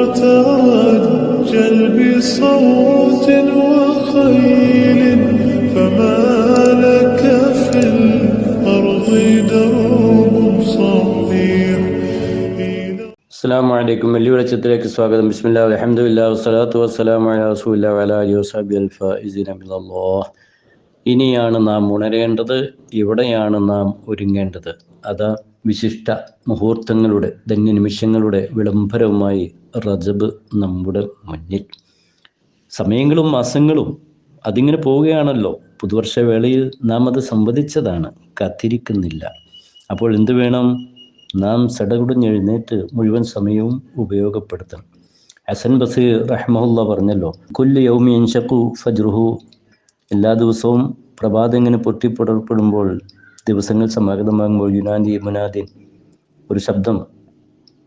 ترتجل بصوت وخيل فما لك في الأرض درب صحيح അസ്സാം വലൈക്കും വെള്ളി വെളിച്ചത്തിലേക്ക് സ്വാഗതം ബിസ്മില്ലാ അലഹമുല്ലാ വസ്സലാത്തു വസ്സലാം അലാ റസൂല്ല വല അലി വസാബി അൽഫ ഇസിനബില്ലാഹ് ഇനിയാണ് നാം ഉണരേണ്ടത് ഇവിടെയാണ് നാം ഒരുങ്ങേണ്ടത് അതാ വിശിഷ്ട മുഹൂർത്തങ്ങളുടെ ധന്യ നിമിഷങ്ങളുടെ വിളംബരവുമായി റജബ് നമ്മുടെ മുന്നിൽ. സമയങ്ങളും മാസങ്ങളും അതിങ്ങനെ പോവുകയാണല്ലോ. പുതുവർഷ വേളയിൽ നാം അത് സംവദിച്ചതാണ് കാത്തിരിക്കുന്നില്ല. അപ്പോൾ എന്ത് വേണം? നാം സടകുടഞ്ഞെഴുന്നേറ്റ് മുഴുവൻ സമയവും ഉപയോഗപ്പെടുത്തണം. ഹസൻ ബസീർ റഹ്മുല്ല പറഞ്ഞല്ലോ കൊല്ലു യൗമി എൻഷക്കു ഫജ്റുഹു. എല്ലാ ദിവസവും പ്രഭാതം ഇങ്ങനെ പൊട്ടിപ്പുറപ്പെടുമ്പോൾ ദിവസങ്ങൾ സമാഗതമാകുമ്പോൾ യുനാദി മുനാദിൻ ഒരു ശബ്ദം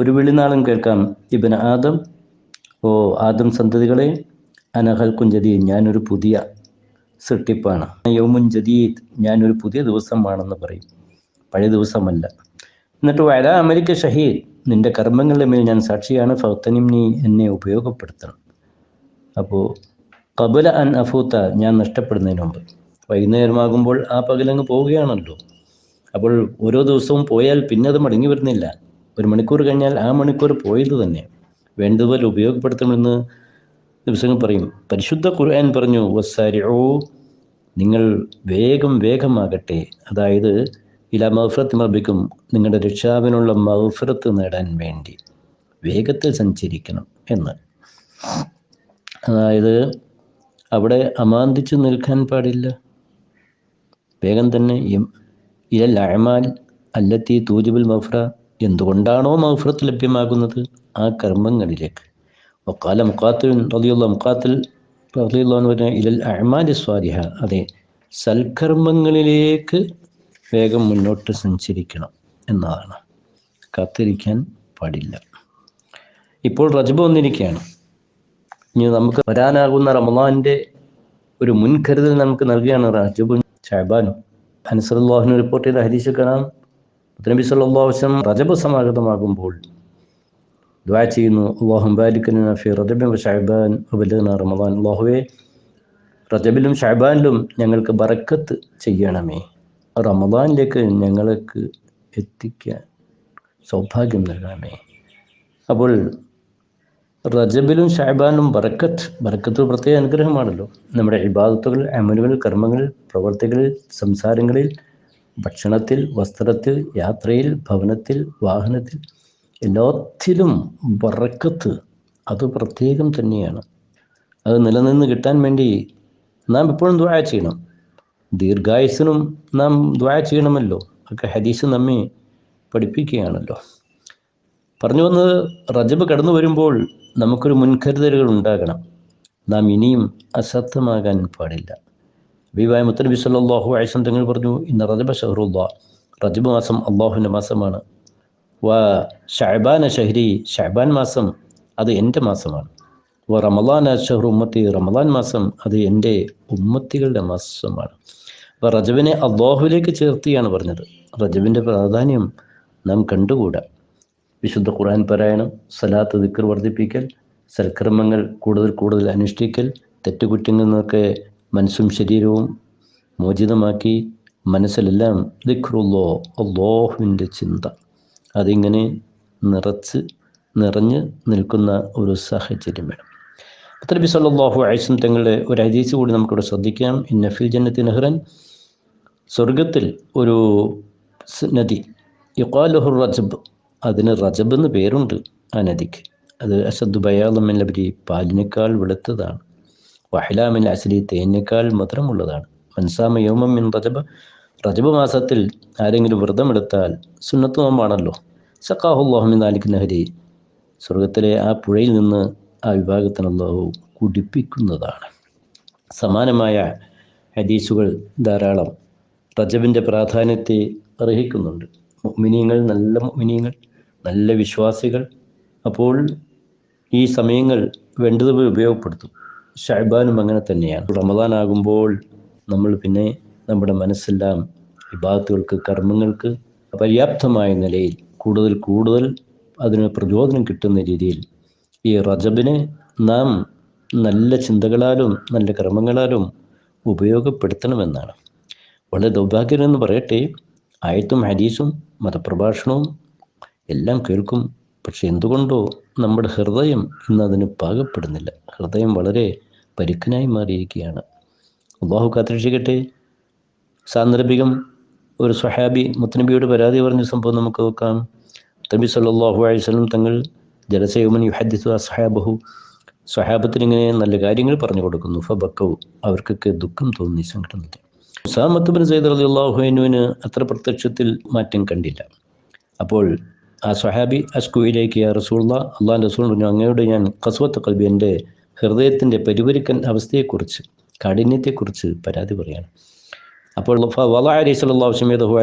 ഒരു വിളിനാളം കേൾക്കാം. ഇബൻ ആദം ഓ ആദം സന്തതികളെ അനഹൽ കുഞ്ചതി ഞാനൊരു പുതിയ സൃഷ്ടിപ്പാണ്. യൗമുൻ ജദീദ് ഞാനൊരു പുതിയ ദിവസമാണെന്ന് പറയും. പഴയ ദിവസമല്ല. എന്നിട്ട് വല അമേരിക്ക ഷഹീദ് നിന്റെ കർമ്മങ്ങളുടെ മേൽ ഞാൻ സാക്ഷിയാണ് ഫത്തനിം നീ എന്നെ ഉപയോഗപ്പെടുത്തണം. അപ്പോൾ കബുല അൻ അഫൂത്ത ഞാൻ നഷ്ടപ്പെടുന്നതിന് മുമ്പ്. വൈകുന്നേരമാകുമ്പോൾ ആ പകലങ്ങ് പോവുകയാണല്ലോ. അപ്പോൾ ഓരോ ദിവസവും പോയാൽ പിന്നെ അത് മടങ്ങി വരുന്നില്ല. ഒരു മണിക്കൂർ കഴിഞ്ഞാൽ ആ മണിക്കൂർ പോയത് തന്നെ. വേണ്ടതുപോലെ ഉപയോഗപ്പെടുത്തണമെന്ന് ദിവസങ്ങൾ പറയും. പരിശുദ്ധ ഖുർആൻ പറഞ്ഞു വസാരിഊ നിങ്ങൾ വേഗം വേഗമാകട്ടെ. അതായത് ഇല മഹഫറത്ത് മബിക്കും നിങ്ങളുടെ രക്ഷാവിനുള്ള മഹഫറത്ത് നേടാൻ വേണ്ടി വേഗത്തിൽ സഞ്ചരിക്കണം എന്ന്. അതായത് അവിടെ അമാന്തിച്ച് നിൽക്കാൻ പാടില്ല. വേഗം തന്നെ ഇലൽ അഴമാൽ അല്ലത്തി തൂജിബുൽ മഫ്ര എന്തുകൊണ്ടാണോ മഫ്രത്ത് ലഭ്യമാകുന്നത്? ആ കർമ്മങ്ങളിലേക്ക്. ഒക്കാല മുക്കാത്തിൽ റതിയുള്ള മുക്കാത്തിൽ റലിയുള്ള എന്ന് പറഞ്ഞാൽ ഇലൽ അഴമാൽ സ്വാരിഹ അതെ സൽക്കർമ്മങ്ങളിലേക്ക് വേഗം മുന്നോട്ട് സഞ്ചരിക്കണം എന്നതാണ്. കാത്തിരിക്കാൻ പാടില്ല. ഇപ്പോൾ റജബ് വന്നിരിക്കുകയാണ്. ഇനി നമുക്ക് വരാനാകുന്ന റമദാന്റെ ഒരു മുൻകരുതൽ നമുക്ക് നൽകുകയാണ് റജബും. ഷാബാനും അനസറുല്ലാഹിന് റിപ്പോർട്ട് ചെയ്ത ഹരീഷ് കലാം നബി അലൈഹി വസല്ലം റജബ് സമാഗതമാകുമ്പോൾ ദ്വാ ചെയ്യുന്നു അല്ലാഹും ബാരിക്കന ഫി റജബിൻ വബലഗ്ന റമദാൻ. അല്ലാഹുവേ റജബിലും ഷാബാനിലും ഞങ്ങൾക്ക് ബറക്കത്ത് ചെയ്യണമേ. റമദാനിലേക്ക് ഞങ്ങൾക്ക് എത്തിക്കാൻ സൗഭാഗ്യം നൽകണമേ അപ്പോൾ റജബിലും ഷാബാനും ബറക്കത്ത്. ബറക്കത്ത് പ്രത്യേക അനുഗ്രഹമാണല്ലോ. നമ്മുടെ ഇബാദത്തുകൾ അമലുകൾ കർമ്മങ്ങൾ പ്രവർത്തികളിൽ സംസാരങ്ങളിൽ ഭക്ഷണത്തിൽ വസ്ത്രത്തിൽ യാത്രയിൽ ഭവനത്തിൽ വാഹനത്തിൽ എല്ലാത്തിലും ബറക്കത്ത് അത് പ്രത്യേകം തന്നെയാണ്. അത് നിലനിന്ന് കിട്ടാൻ വേണ്ടി നാം എപ്പോഴും ദ്വായ ചെയ്യണം. ദീർഘായുസിനും നാം ദ്വായ ചെയ്യണമല്ലോ. ഒക്കെ ഹദീസ് നമ്മെ പഠിപ്പിക്കുകയാണല്ലോ. പറഞ്ഞു വന്നത് റജബ് കടന്നു വരുമ്പോൾ നമുക്കൊരു മുൻകരുതലുകൾ ഉണ്ടാകണം. നാം ഇനിയും അശ്രദ്ധമാകാൻ പാടില്ല. വിവായ മുത്തനബി സല്ലാഹു ആയിസം തങ്ങൾ പറഞ്ഞു ഇന്ന് റജബ ഷഹറുല്ലാ റജബ് മാസം അള്ളാഹുവിന്റെ മാസമാണ്. വ ഷഹബാന ഷഹരി ഷഹബാൻ മാസം അത് എന്റെ മാസമാണ്. വ റമലാൻ ഷഹറു ഉമ്മത്തി റമലാൻ മാസം അത് എന്റെ ഉമ്മത്തികളുടെ മാസമാണ്. അപ്പോൾ റജബിനെ അള്ളാഹുവിലേക്ക് ചേർത്തിയാണ് പറഞ്ഞത്. റജബിന്റെ പ്രാധാന്യം നാം കണ്ടുകൂടാ. വിശുദ്ധ ഖുർആൻ പാരായണം സലാത്ത് ദിക്കർ വർദ്ധിപ്പിക്കൽ സൽക്കർമ്മങ്ങൾ കൂടുതൽ കൂടുതൽ അനുഷ്ഠിക്കൽ തെറ്റുകുറ്റങ്ങളിൽ നിന്നൊക്കെ മനസ്സും ശരീരവും മോചിതമാക്കി മനസ്സിലെല്ലാം ദിഖ്റുല്ലോ അള്ളാഹുവിന്റെ ചിന്ത. അതിങ്ങനെ നിറച്ച് നിറഞ്ഞ് നിൽക്കുന്ന ഒരു സാഹചര്യം വേണം. നബി സല്ലല്ലാഹു അലൈഹി തങ്ങളുടെ ഒരു ഹദീസ് കൂടി നമുക്കിവിടെ ശ്രദ്ധിക്കാം. ഇന്നഫിൽ ജന്നത്തി നെഹ്റൻ സ്വർഗത്തിൽ ഒരു നദി യുക്കാലുഹുർ റജബ് അതിന് റജബ് എന്ന് പേരുണ്ട് ആ നദിക്ക്. അത് അസദ് ബയാലമിൻ ലബരി പാലിനേക്കാൾ വെളുത്തതാണ്. വഹലാമിൻ അസലി തേനേക്കാൾ മധുരമുള്ളതാണ്. മൻസാമ യോമം മിൻ റജബ് റജബ് മാസത്തിൽ ആരെങ്കിലും വ്രതമെടുത്താൽ സുന്നത്ത് നോമ്പാണല്ലോ. സക്കാഹുല്ലാഹുമിൻ നാലിക് നഹരി സ്വർഗത്തിലെ ആ പുഴയിൽ നിന്ന് ആ വിഭാഗത്തിനുള്ളാഹു കുടിപ്പിക്കുന്നതാണ്. സമാനമായ ഹദീസുകൾ ധാരാളം റജബിന്റെ പ്രാധാന്യത്തെ അർഹിക്കുന്നുണ്ട്. മിനിയങ്ങൾ നല്ല മിനിയങ്ങൾ നല്ല വിശ്വാസികൾ അപ്പോൾ ഈ സമയങ്ങൾ വേണ്ടതുപോലെ ഉപയോഗപ്പെടുത്തും. ഷഹബാനും അങ്ങനെ തന്നെയാണ്. റമദാൻ ആകുമ്പോൾ നമ്മൾ പിന്നെ നമ്മുടെ മനസ്സെല്ലാം വിഭാഗത്തുകൾക്ക് കർമ്മങ്ങൾക്ക് പര്യാപ്തമായ നിലയിൽ കൂടുതൽ കൂടുതൽ അതിന് പ്രചോദനം കിട്ടുന്ന രീതിയിൽ ഈ റജബിനെ നാം നല്ല ചിന്തകളാലും നല്ല കർമ്മങ്ങളാലും ഉപയോഗപ്പെടുത്തണമെന്നാണ്. വളരെ ദൗർഭാഗ്യം എന്ന് പറയട്ടെ. ആയത്തും ഹരീസും മതപ്രഭാഷണവും എല്ലാം കേൾക്കും. പക്ഷെ എന്തുകൊണ്ടോ നമ്മുടെ ഹൃദയം ഇന്ന് അതിന് പാകപ്പെടുന്നില്ല. ഹൃദയം വളരെ പരുക്കനായി മാറിയിരിക്കുകയാണ്. അള്ളാഹു കാത്തിരക്ഷിക്കട്ടെ. സാന്ദർഭികം ഒരു സ്വഹാബി മുത്തനബിയോട് പരാതി പറഞ്ഞ സംഭവം നമുക്ക് നോക്കാം. തബി സല്ലാഹു അലൈഹി വസല്ലം തങ്ങൾ ജലസേവമൻ യുഹദ്ദിസു അസ്ഹാബഹു. സ്വഹാബത്തിന് ഇങ്ങനെ നല്ല കാര്യങ്ങൾ പറഞ്ഞു കൊടുക്കുന്നു. ഫബക്കവും അവർക്കൊക്കെ ദുഃഖം തോന്നി സങ്കടം തോന്നി ഉസാമത്തുബിൻ സൈദ് അലി അള്ളാഹുവിനുവിന് അത്ര പ്രത്യക്ഷത്തിൽ മാറ്റം കണ്ടില്ല. അപ്പോൾ ആ സ്വഹാബി അസ്കുയിലേക്ക് യാ റസൂള്ള അള്ളാഹ് റസൂൾ പറഞ്ഞു അങ്ങയോട് ഞാൻ കസുവത്ത് കൽബി എന്റെ ഹൃദയത്തിന്റെ പരിപരിക്കൻ അവസ്ഥയെക്കുറിച്ച് കാഠിന്യത്തെക്കുറിച്ച് പരാതി പറയാണ്. അപ്പോൾ വല അലി സല്ലാഹു സമേതഹു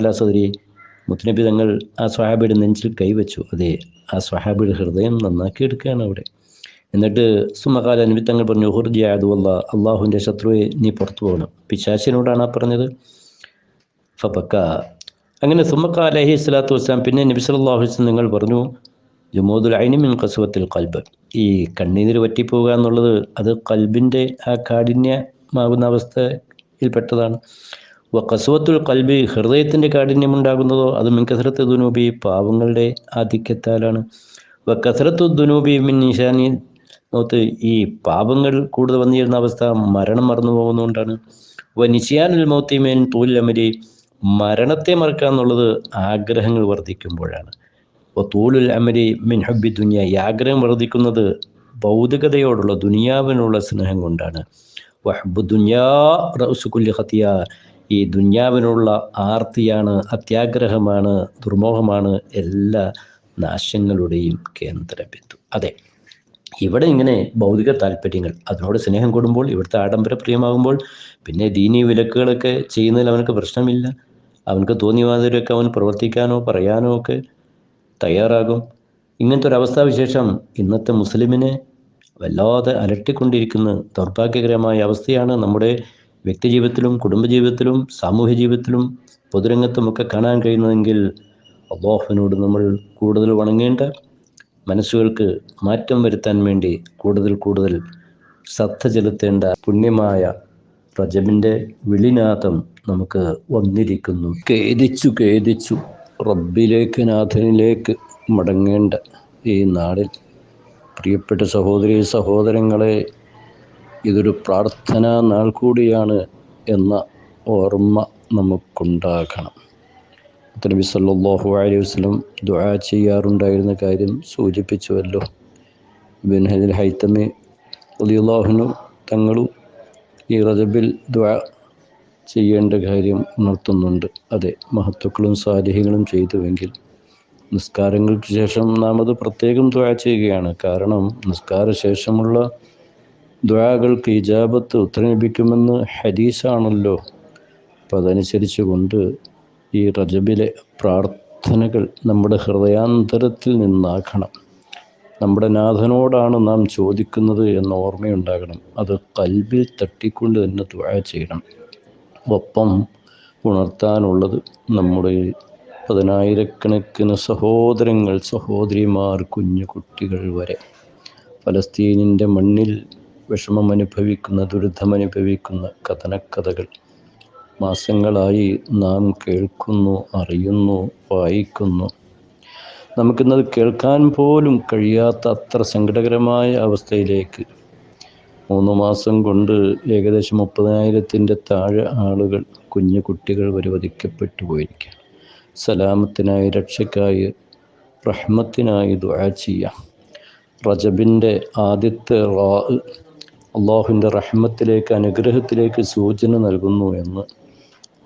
മുത്തനബി തങ്ങൾ ആ സ്വഹാബിയുടെ നെഞ്ചിൽ കൈവച്ചു. അതെ ആ സ്വഹാബിയുടെ ഹൃദയം നന്നാക്കി എടുക്കുകയാണ് അവിടെ. എന്നിട്ട് സുമകാല നബി തങ്ങൾ പറഞ്ഞു ഹുർജി അതുവല്ല അള്ളാഹുവിന്റെ ശത്രുവെ നീ പുറത്തു പോകണം. പിശാശിനോടാണ് ആ പറഞ്ഞത്. ഫപ്പക്ക അങ്ങനെ സുമക്ക അലഹി സ്വലാത്തു വസ്സലാം പിന്നെ നബി സല്ലല്ലാഹു അലൈഹി വസല്ലം നിങ്ങൾ പറഞ്ഞു ജമോദുൽ ഐനിമിൻ കസുവത്തിൽ കൽബ് ഈ കണ്ണീര് പറ്റിപ്പോവുക എന്നുള്ളത് അത് കൽബിന്റെ ആ കാഠിന്യമാകുന്ന അവസ്ഥയിൽപ്പെട്ടതാണ്. കസുവത്തുൽ കൽബി ഹൃദയത്തിന്റെ കാഠിന്യം ഉണ്ടാകുന്നതോ അത് മിൻ കസരത്ത് ദുനൂബി പാവങ്ങളുടെ ആധിക്യത്താലാണ്. കസരത്തു ദുനൂബി മിൻ നിഷാനി നോത്ത് ഈ പാപങ്ങൾ കൂടുതൽ വന്നിരുന്ന അവസ്ഥ മരണം മറന്നു പോകുന്നതുകൊണ്ടാണ് വ നിശിയാനുൽ മൗത്തിമേൻ തൂലമരി മരണത്തെ മറക്കുക എന്നുള്ളത് ആഗ്രഹങ്ങൾ വർദ്ധിക്കുമ്പോഴാണ്. അപ്പോൾ തൂലുൽ അമരി മിൻ ഹബ്ബി ദുനിയ ഈ ആഗ്രഹം വർദ്ധിക്കുന്നത് ഭൗതികതയോടുള്ള ദുനിയാവിനുള്ള സ്നേഹം കൊണ്ടാണ്. വഹബു ദുനിയാ റസുകുല്ലി ഹത്തിയ ഈ ദുന്യാവിനുള്ള ആർത്തിയാണ് അത്യാഗ്രഹമാണ് ദുർമോഹമാണ് എല്ലാ നാശങ്ങളുടെയും കേന്ദ്രബിന്ദു. അതെ ഇവിടെ ഇങ്ങനെ ഭൗതിക താല്പര്യങ്ങൾ അതിനോട് സ്നേഹം കൂടുമ്പോൾ ഇവിടുത്തെ ആഡംബര പ്രിയമാകുമ്പോൾ പിന്നെ ദീനീ വിലക്കുകളൊക്കെ ചെയ്യുന്നതിൽ അവനക്ക് പ്രശ്നമില്ല. അവനക്ക് തോന്നിയ മാതിരിയൊക്കെ അവൻ പ്രവർത്തിക്കാനോ പറയാനോ ഒക്കെ തയ്യാറാകും. ഇങ്ങനത്തെ ഒരു അവസ്ഥാവിശേഷം ഇന്നത്തെ മുസ്ലിമിനെ വല്ലാതെ അലട്ടിക്കൊണ്ടിരിക്കുന്ന ദൗർഭാഗ്യകരമായ അവസ്ഥയാണ് നമ്മുടെ വ്യക്തിജീവിതത്തിലും കുടുംബജീവിതത്തിലും സാമൂഹ്യ ജീവിതത്തിലും പൊതുരംഗത്തുമൊക്കെ കാണാൻ കഴിയുന്നതെങ്കിൽ അള്ളാഹുവിനോട് നമ്മൾ കൂടുതൽ വണങ്ങേണ്ട മനസ്സുകൾക്ക് മാറ്റം വരുത്താൻ വേണ്ടി കൂടുതൽ കൂടുതൽ ശ്രദ്ധ ചെലുത്തേണ്ട പുണ്യമായ റജബിന്റെ വിളിനാഥം നമുക്ക് വന്നിരിക്കുന്നു. ഖേദിച്ചു ഖേദിച്ചു. റബ്ബിലേക്ക് നാഥനിലേക്ക് മടങ്ങേണ്ട ഈ നാടിൽ പ്രിയപ്പെട്ട സഹോദരി സഹോദരങ്ങളെ ഇതൊരു പ്രാർത്ഥനാ നാൾ കൂടിയാണ് എന്ന ഓർമ്മ നമുക്കുണ്ടാകണം. നബി സല്ലാഹു അലൈഹി വസ്ലം ദുആ ചെയ്യാറുണ്ടായിരുന്ന കാര്യം സൂചിപ്പിച്ചുവല്ലോ. ബിൻ ഹൈത്തമി അലിയുള്ളാഹുനു തങ്ങളും ഈ റജബിൽ ദ്വാ ചെയ്യേണ്ട കാര്യം ഉണർത്തുന്നുണ്ട്. അതെ മഹത്വക്കളും സാലിഹികളും ചെയ്തുവെങ്കിൽ നിസ്കാരങ്ങൾക്ക് ശേഷം നാം അത് പ്രത്യേകം ദ്വാ ചെയ്യുകയാണ്. കാരണം നിസ്കാര ശേഷമുള്ള ദ്വാകൾക്ക് ഇജാബത്ത് ഉത്തരം ലഭിക്കുമെന്ന് ഹദീസാണല്ലോ. അപ്പം അതനുസരിച്ച് കൊണ്ട് ഈ റജബിലെ പ്രാർത്ഥനകൾ നമ്മുടെ ഹൃദയാന്തരത്തിൽ നിന്നാക്കണം നമ്മുടെ നാഥനോടാണ് നാം ചോദിക്കുന്നത് എന്ന ഓർമ്മയുണ്ടാകണം. അത് കൽബിൽ തട്ടിക്കൊണ്ട് തന്നെ തുഴ ചെയ്യണം. ഒപ്പം ഉണർത്താനുള്ളത് നമ്മുടെ പതിനായിരക്കണക്കിന് സഹോദരങ്ങൾ സഹോദരിമാർ കുഞ്ഞു കുട്ടികൾ വരെ. ഫലസ്തീനിന്റെ മണ്ണിൽ വിഷമം അനുഭവിക്കുന്ന ദുരിതമനുഭവിക്കുന്ന കഥനക്കഥകൾ മാസങ്ങളായി നാം കേൾക്കുന്നു അറിയുന്നു വായിക്കുന്നു. നമുക്കിന്നത് കേൾക്കാൻ പോലും കഴിയാത്ത അത്ര സങ്കടകരമായ അവസ്ഥയിലേക്ക്. മൂന്ന് മാസം കൊണ്ട് ഏകദേശം മുപ്പതിനായിരത്തിന്റെ താഴെ ആളുകൾ കുഞ്ഞു കുട്ടികൾ വരെ വധിക്കപ്പെട്ടു പോയിരിക്കുക സലാമത്തിനായി രക്ഷയ്ക്കായി റഹ്മത്തിനായി ദുആ ചെയ്യാം. റജബിന്റെ ആദ്യത്തെ അള്ളാഹുവിന്റെ റഹ്മത്തിലേക്ക് അനുഗ്രഹത്തിലേക്ക് സൂചന നൽകുന്നു എന്ന്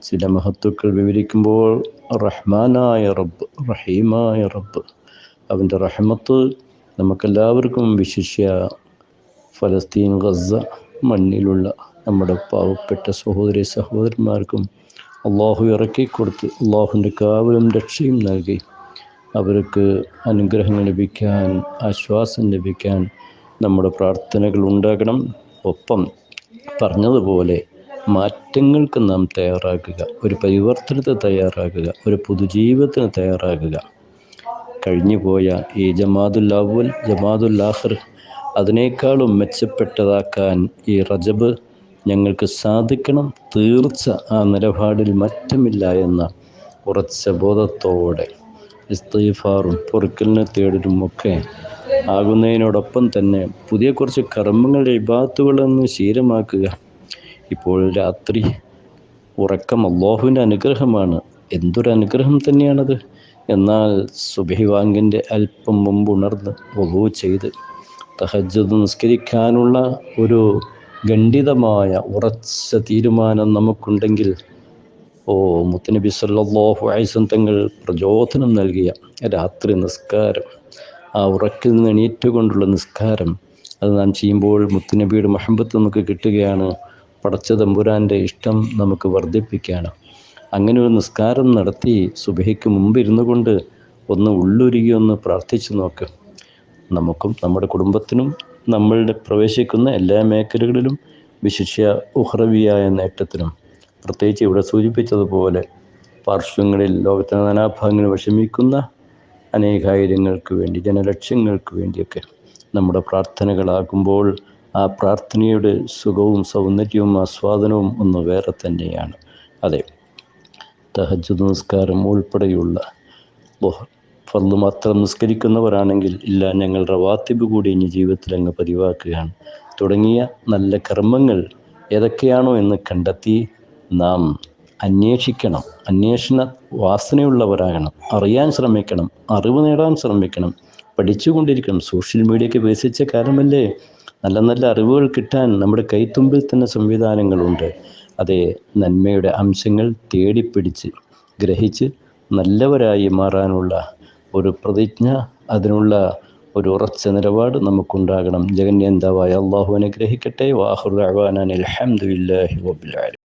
ചില മഹത്വക്കൾ വിവരിക്കുമ്പോൾ റഹ്മാനായ റബ്ബ് റഹീമായ റബ്ബ്. അവന്റെ റഹ്മത്ത് നമുക്കെല്ലാവർക്കും വിശിഷ്യ. ഫലസ്തീൻ ഗസ മണ്ണിലുള്ള നമ്മുടെ പാവപ്പെട്ട സഹോദരി സഹോദരന്മാർക്കും അള്ളാഹു ഇറക്കിക്കൊടുത്ത് അള്ളാഹുവിന്റെ കാവലും രക്ഷയും നൽകി. അവർക്ക് അനുഗ്രഹങ്ങൾ ലഭിക്കാൻ ആശ്വാസം ലഭിക്കാൻ നമ്മുടെ പ്രാർത്ഥനകൾ ഉണ്ടാകണം. ഒപ്പം പറഞ്ഞതുപോലെ മാറ്റങ്ങൾക്ക് നാം തയ്യാറാകുക ഒരു പരിവർത്തനത്തെ തയ്യാറാകുക ഒരു പുതുജീവിതത്തിന് തയ്യാറാകുക. കഴിഞ്ഞുപോയ ഈ ജമാദുൽ അവൽ ജമാദുൽ ആഹർ അതിനേക്കാളും മെച്ചപ്പെട്ടതാക്കാൻ ഈ റജബ് ഞങ്ങൾക്ക് സാധിക്കണം. തീർച്ച ആ നിലപാടിൽ മാറ്റമില്ല എന്ന ഉറച്ച ബോധത്തോടെ ഇസ്തീഫാറും പൊറുക്കലിനെ തേടലും ഒക്കെ ആകുന്നതിനോടൊപ്പം തന്നെ പുതിയ കുറച്ച് കർമ്മങ്ങളുടെ ഇബാത്തുകളൊന്ന് ശീലമാക്കുക. ഇപ്പോൾ രാത്രി ഉറക്കം അള്ളാഹുവിന്റെ അനുഗ്രഹമാണ്. എന്തൊരു അനുഗ്രഹം തന്നെയാണത്. എന്നാൽ സുബഹിവാങ്കിന്റെ അല്പം മുമ്പ് ഉണർന്ന് വകു ചെയ്ത് തഹജ്ജുദ് നിസ്കരിക്കാനുള്ള ഒരു ഖണ്ഡിതമായ ഉറച്ച തീരുമാനം നമുക്കുണ്ടെങ്കിൽ ഓ മുത്തനബി സല്ലാഹു അയസം തങ്ങൾ പ്രചോദനം നൽകിയ രാത്രി നിസ്കാരം ആ ഉറക്കിൽ നിന്ന് എണീറ്റുകൊണ്ടുള്ള നിസ്കാരം അത് നാം ചെയ്യുമ്പോൾ മുത്തനബിയുടെ മഹമ്പത്ത് നമുക്ക് കിട്ടുകയാണ്. പടച്ച തമ്പുരാന്റെ ഇഷ്ടം നമുക്ക് വർദ്ധിപ്പിക്കുകയാണ് അങ്ങനെ ഒരു നിസ്കാരം നടത്തി സുബഹിക്ക് മുമ്പ് ഇരുന്നു കൊണ്ട് ഒന്ന് ഉള്ളുരുകി ഒന്ന് പ്രാർത്ഥിച്ചു നോക്ക്. നമുക്കും നമ്മുടെ കുടുംബത്തിനും നമ്മളുടെ പ്രവേശിക്കുന്ന എല്ലാ മേഖലകളിലും വിശിഷ്യ ഉഹ്രവിയായ നേട്ടത്തിനും പ്രത്യേകിച്ച് ഇവിടെ സൂചിപ്പിച്ചതുപോലെ പാർശ്വങ്ങളിൽ ലോകത്തിന് നാനാഭാഗങ്ങളിൽ വിഷമിക്കുന്ന അനേകായിരങ്ങൾക്ക് വേണ്ടി ജനലക്ഷ്യങ്ങൾക്ക് വേണ്ടിയൊക്കെ നമ്മുടെ പ്രാർത്ഥനകളാകുമ്പോൾ ആ പ്രാർത്ഥനയുടെ സുഖവും സൗന്ദര്യവും ആസ്വാദനവും ഒന്ന് വേറെ തന്നെയാണ്. അതെ തഹജ് നമസ്കാരം ഉൾപ്പെടെയുള്ള ഫർദ് മാത്രം നിസ്കരിക്കുന്നവരാണെങ്കിൽ ഇല്ല ഞങ്ങൾ റവാത്തിബ് കൂടി ഇനി ജീവിതത്തിൽ അങ്ങ് പതിവാക്കുകയാണ്. തുടങ്ങിയ നല്ല കർമ്മങ്ങൾ ഏതൊക്കെയാണോ എന്ന് കണ്ടെത്തി നാം അന്വേഷിക്കണം. അന്വേഷണ വാസനയുള്ളവരാകണം. അറിയാൻ ശ്രമിക്കണം. അറിവ് നേടാൻ ശ്രമിക്കണം. പഠിച്ചുകൊണ്ടിരിക്കണം. സോഷ്യൽ മീഡിയയ്ക്ക് വികസിച്ച കാലമല്ലേ? നല്ല നല്ല അറിവുകൾ കിട്ടാൻ നമ്മുടെ കൈത്തുമ്പിൽ തന്നെ സംവിധാനങ്ങളുണ്ട്. അതേ നന്മയുടെ അംശങ്ങൾ തേടിപ്പിടിച്ച് ഗ്രഹിച്ച് നല്ലവരായി മാറാനുള്ള ഒരു പ്രതിജ്ഞ അതിനുള്ള ഒരു ഉറച്ച നിലപാട് നമുക്കുണ്ടാകണം. ജഗന്യന്താവായ അള്ളാഹു അനുഗ്രഹിക്കട്ടെ. വാഹുർ അലഹമുല്ലാഹി വബുലാലും